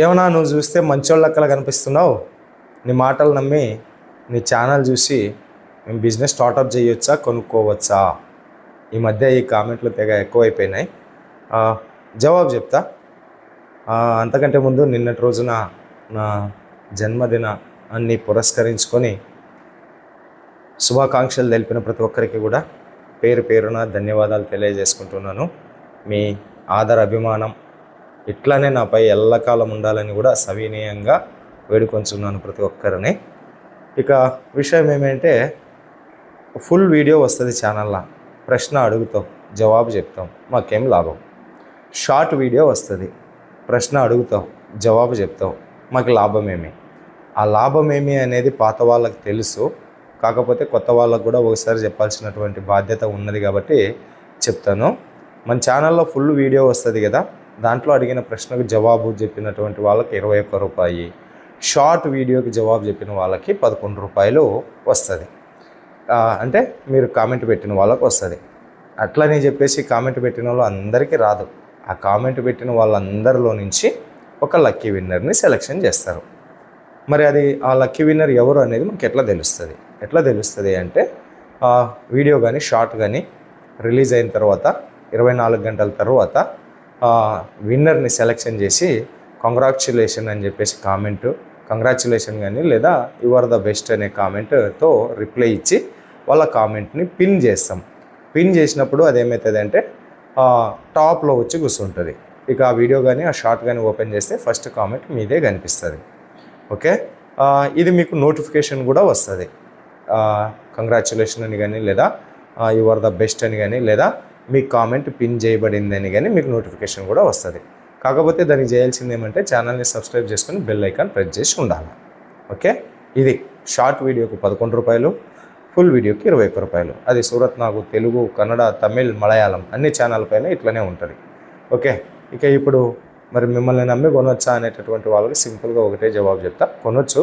ఏమన్నా నువ్వు చూస్తే మంచోళ్ళక్కలా కనిపిస్తున్నావు? నీ మాటలు నమ్మి నీ ఛానల్ చూసి మేము బిజినెస్ స్టార్టప్ చేయొచ్చా కొనుక్కోవచ్చా? ఈ మధ్య ఈ కామెంట్లు తెగ ఎక్కువైపోయినాయి. జవాబు చెప్తా. అంతకంటే ముందు నిన్నటి రోజున నా జన్మదిన అన్ని పురస్కరించుకొని శుభాకాంక్షలు తెలిపిన ప్రతి ఒక్కరికి కూడా పేరు పేరున ధన్యవాదాలు తెలియజేసుకుంటున్నాను. మీ ఆదర అభిమానం ఇట్లానే నాపై ఎల్లకాలం ఉండాలని కూడా సవినయంగా వేడుకొంచున్నాను ప్రతి ఒక్కరిని. ఇక విషయం ఏమంటే ఫుల్ వీడియో వస్తుంది ఛానల్లో. ప్రశ్న అడుగుతాం జవాబు చెప్తాం మాకేం లాభం. షార్ట్ వీడియో వస్తుంది ప్రశ్న అడుగుతాం జవాబు చెప్తాం మాకు లాభమేమి? ఆ లాభమేమి అనేది పాత వాళ్ళకి తెలుసు. కాకపోతే కొత్త వాళ్ళకు కూడా ఒకసారి చెప్పాల్సినటువంటి బాధ్యత ఉన్నది కాబట్టి చెప్తాను. మన ఛానల్లో ఫుల్ వీడియో వస్తుంది కదా దాంట్లో అడిగిన ప్రశ్నకు జవాబు చెప్పినటువంటి వాళ్ళకి ఇరవై ఒక్క రూపాయి షార్ట్ వీడియోకి జవాబు చెప్పిన వాళ్ళకి పదకొండు రూపాయలు వస్తుంది. అంటే మీరు కామెంట్ పెట్టిన వాళ్ళకి వస్తుంది. అట్లని చెప్పేసి కామెంట్ పెట్టిన వాళ్ళు అందరికీ రాదు. ఆ కామెంట్ పెట్టిన వాళ్ళందరిలో నుంచి ఒక లక్కీ విన్నర్ని సెలెక్షన్ చేస్తారు. మరి అది ఆ లక్కీ విన్నర్ ఎవరు అనేది మనకి ఎట్లా తెలుస్తుంది? ఎట్లా తెలుస్తుంది అంటే ఆ వీడియో కానీ షార్ట్ కానీ రిలీజ్ అయిన తర్వాత ఇరవై నాలుగు గంటల తర్వాత విన్నర్ని సెలెక్షన్ చేసి కంగ్రాచులేషన్ అని చెప్పేసి కామెంటు కంగ్రాచులేషన్ కానీ లేదా యు ఆర్ ద బెస్ట్ అనే కామెంట్తో రిప్లై ఇచ్చి వాళ్ళ కామెంట్ని పిన్ చేస్తాం. పిన్ చేసినప్పుడు అదేమవుతుంది అంటే టాప్లో వచ్చి కూర్చుంటుంది. ఇక ఆ వీడియో కానీ ఆ షార్ట్ కానీ ఓపెన్ చేస్తే ఫస్ట్ కామెంట్ మీదే కనిపిస్తుంది. ఓకే? ఇది మీకు నోటిఫికేషన్ కూడా వస్తుంది. కంగ్రాచులేషన్ అని కానీ లేదా యు ఆర్ ద బెస్ట్ అని కానీ లేదా మీ కామెంట్ పిన్ చేయబడిందని కానీ మీకు నోటిఫికేషన్ కూడా వస్తుంది. కాకపోతే దానికి చేయాల్సింది ఏమంటే ఛానల్ని సబ్స్క్రైబ్ చేసుకొని బెల్ ఐకాన్ ప్రెస్ చేసి ఉండాలి. ఓకే? ఇది షార్ట్ వీడియోకు పదకొండు రూపాయలు ఫుల్ వీడియోకి ఇరవై ఒక్క రూపాయలు. అది సూరత్ నాకు తెలుగు కన్నడ తమిళ్ మలయాళం అన్ని ఛానల్ పైన ఇట్లనే ఉంటుంది. ఓకే? ఇక ఇప్పుడు మరి మిమ్మల్ని నమ్మి కొనొచ్చా అనేటటువంటి వాళ్ళకి సింపుల్గా ఒకటే జవాబు చెప్తా. కొనొచ్చు.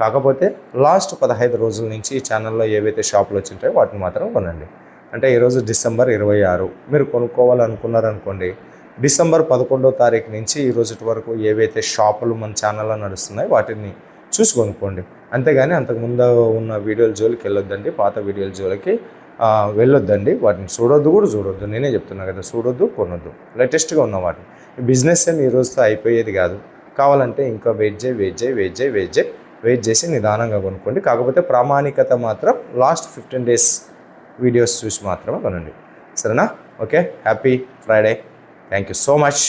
కాకపోతే లాస్ట్ పదహైదు రోజుల నుంచి ఈ ఛానల్లో ఏవైతే షాపులు వచ్చింటాయో వాటిని మాత్రం కొనండి. అంటే ఈరోజు డిసెంబర్ ఇరవై ఆరు. మీరు కొనుక్కోవాలనుకున్నారనుకోండి డిసెంబర్ పదకొండో తారీఖు నుంచి ఈ రోజుటి వరకు ఏవైతే షాపులు మన ఛానల్లో నడుస్తున్నాయో వాటిని చూసి కొనుక్కోండి. అంతేగాని అంతకుముందు ఉన్న వీడియోల జోలికి వెళ్ళొద్దండి పాత వీడియోల జోలికి వెళ్ళొద్దండి. వాటిని చూడొద్దు కూడా చూడొద్దు. నేనే చెప్తున్నా కదా చూడొద్దు కొనొద్దు. లేటెస్ట్గా ఉన్న వాటిని. బిజినెస్ అని ఈ రోజుతో అయిపోయేది కాదు. కావాలంటే ఇంకా వెయిట్ చేయి వెయిట్ చేయి వెయిట్ చేయి వెయిట్ చేయి వెయిట్ చేసి నిదానంగా కొనుక్కోండి. కాకపోతే ప్రామాణికత మాత్రం లాస్ట్ ఫిఫ్టీన్ డేస్ వీడియోస్ చూసి మాత్రమే కొనండి. సరేనా? Okay happy Friday thank you so much